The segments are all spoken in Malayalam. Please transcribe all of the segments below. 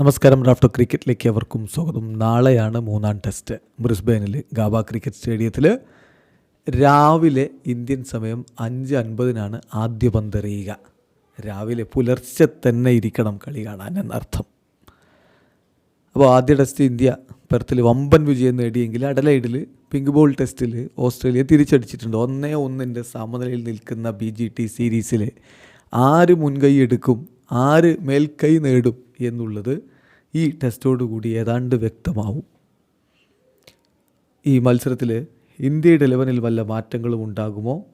നമസ്കാരം റാഫ്റ്റോ ക്രിക്കറ്റിലേക്ക് അവർക്കും സ്വാഗതം. നാളെയാണ് മൂന്നാം ടെസ്റ്റ്. ബ്രിസ്ബെയിനിൽ ഗാബ ക്രിക്കറ്റ് സ്റ്റേഡിയത്തിൽ രാവിലെ ഇന്ത്യൻ സമയം അഞ്ച് അൻപതിനാണ് ആദ്യ പന്തെറിയുക. രാവിലെ പുലർച്ചെ തന്നെ ഇരിക്കണം കളി കാണാൻ എന്നർത്ഥം. അപ്പോൾ ആദ്യ ടെസ്റ്റ് ഇന്ത്യ പെർത്തിൽ വമ്പൻ വിജയം നേടിയെങ്കിൽ അഡലൈഡിൽ പിങ്ക് ബോൾ ടെസ്റ്റിൽ ഓസ്ട്രേലിയ തിരിച്ചടിച്ചിട്ടുണ്ട്. ഒന്നേ ഒന്നിന്റെ സമനിലയിൽ നിൽക്കുന്ന ബി ജി ടി സീരീസിൽ ആര് മുൻകൈ എടുക്കും ആര് മേൽക്കൈ നേടും എന്നുള്ളത് ഈ ടെസ്റ്റോടുകൂടി ഏതാണ്ട് വ്യക്തമാവും. ഈ മത്സരത്തിൽ ഇന്ത്യയുടെ ലെവനിൽ വല്ല മാറ്റങ്ങളും ഉണ്ടാകുമോ?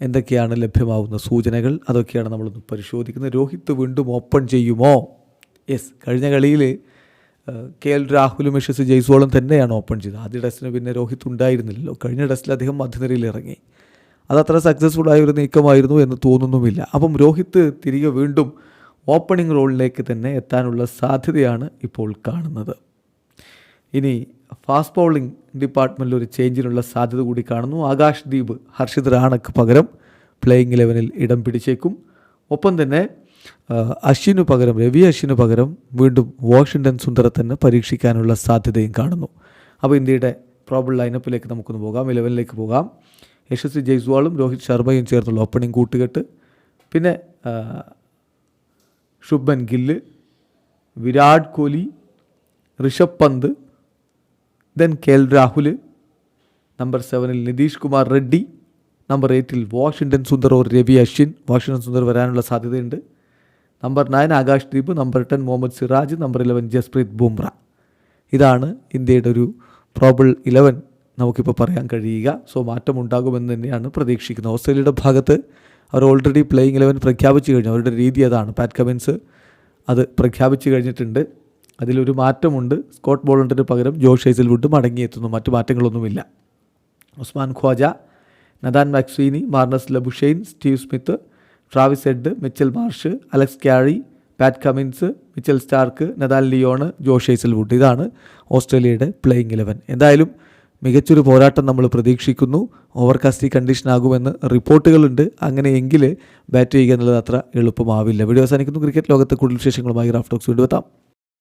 എന്തൊക്കെയാണ് ലഭ്യമാവുന്ന സൂചനകൾ? അതൊക്കെയാണ് നമ്മളൊന്ന് പരിശോധിക്കുന്നത്. രോഹിത് വീണ്ടും ഓപ്പൺ ചെയ്യുമോ? യെസ് കഴിഞ്ഞ കളിയിൽ കെ എൽ രാഹുലും യശസ് ജയ്സ്വാളും തന്നെയാണ് ഓപ്പൺ ചെയ്തത്. ആദ്യ ടെസ്റ്റിന് പിന്നെ രോഹിത് ഉണ്ടായിരുന്നില്ലല്ലോ. കഴിഞ്ഞ ടെസ്റ്റിൽ അദ്ദേഹം മധ്യനിരയിൽ ഇറങ്ങി. അതത്ര സക്സസ്ഫുൾ ആയ ഒരു നീക്കമായിരുന്നു എന്ന് തോന്നുന്നുമില്ല. അപ്പം രോഹിത് തിരികെ വീണ്ടും ഓപ്പണിംഗ് റോളിലേക്ക് തന്നെ എത്താനുള്ള സാധ്യതയാണ് ഇപ്പോൾ കാണുന്നത്. ഇനി ഫാസ്റ്റ് ബൗളിംഗ് ഡിപ്പാർട്ട്മെന്റിൽ ഒരു ചേഞ്ചിനുള്ള സാധ്യത കൂടി കാണുന്നു. ആകാശ് ദീപ് ഹർഷിത് റാണക്ക് പകരം പ്ലേയിങ് ഇലവനിൽ ഇടം പിടിച്ചേക്കും. ഒപ്പം തന്നെ അശ്വിനു പകരം രവി അശ്വിനു പകരം വീണ്ടും വാഷിങ്ടൺ സുന്ദറെ തന്നെ പരീക്ഷിക്കാനുള്ള സാധ്യതയും കാണുന്നു. അപ്പോൾ ഇന്ത്യയുടെ പ്രോബിൾ ലൈനപ്പിലേക്ക് നമുക്കൊന്ന് പോകാം. ഇലവനിലേക്ക് പോകാം. യശസ്വി ജയ്സ്വാളും രോഹിത് ശർമ്മയും ചേർന്നുള്ള ഓപ്പണിംഗ് കൂട്ടുകെട്ട്. പിന്നെ ശുഭൻ Gill Virat Kohli Rishabh Pant then K L Rahul number സെവനിൽ Nitish Kumar Reddy number എയ്റ്റിൽ Washington Sundar or Ravi Ashwin. Washington Sundar വരാനുള്ള സാധ്യതയുണ്ട്. Number nine Akash Deep number ten Mohammed Siraj number eleven Jasprit Bumrah. ഇതാണ് ഇന്ത്യയുടെ ഒരു പ്രോബിൾ ഇലവൻ നമുക്കിപ്പോൾ പറയാൻ കഴിയുക. സോ മാറ്റമുണ്ടാകുമെന്ന് തന്നെയാണ് പ്രതീക്ഷിക്കുന്നത്. ഓസ്ട്രേലിയയുടെ ഭാഗത്ത് അവർ ഓൾറെഡി പ്ലേയിങ് ഇലവൻ പ്രഖ്യാപിച്ചു കഴിഞ്ഞു. അവരുടെ രീതി അതാണ്. പാറ്റ് കമിൻസ് അത് പ്രഖ്യാപിച്ചു കഴിഞ്ഞിട്ടുണ്ട്. അതിലൊരു മാറ്റമുണ്ട്. സ്കോട്ട് ബോളണ്ടിന് പകരം ജോഷ് ഹേസൽവുഡ് മടങ്ങിയെത്തുന്നു. മറ്റു മാറ്റങ്ങളൊന്നുമില്ല. Usman Khawaja Nathan McSweeney Marnus Labuschagne Steve Smith Travis Head Mitchell Marsh Alex Carey Pat Cummins Mitchell Starc Nathan Lyon Josh Hazlewood. ഇതാണ് ഓസ്ട്രേലിയയുടെ പ്ലേയിങ് ഇലവൻ എന്തായാലും മികച്ചൊരു പോരാട്ടം നമ്മൾ പ്രതീക്ഷിക്കുന്നു. ഓവർകാസ്റ്റി കണ്ടീഷൻ ആകുമെന്ന് റിപ്പോർട്ടുകളുണ്ട്. അങ്ങനെയെങ്കിൽ ബാറ്റ് ചെയ്യുക എന്നുള്ളത് അത്ര എളുപ്പമാവില്ല. വീഡിയോ അവസാനിക്കുന്നു. ക്രിക്കറ്റ് ലോകത്തെ കൂടുതൽ വിശേഷങ്ങളുമായി റാഫ്റ്റോക്സ് വീണ്ടും എത്താം.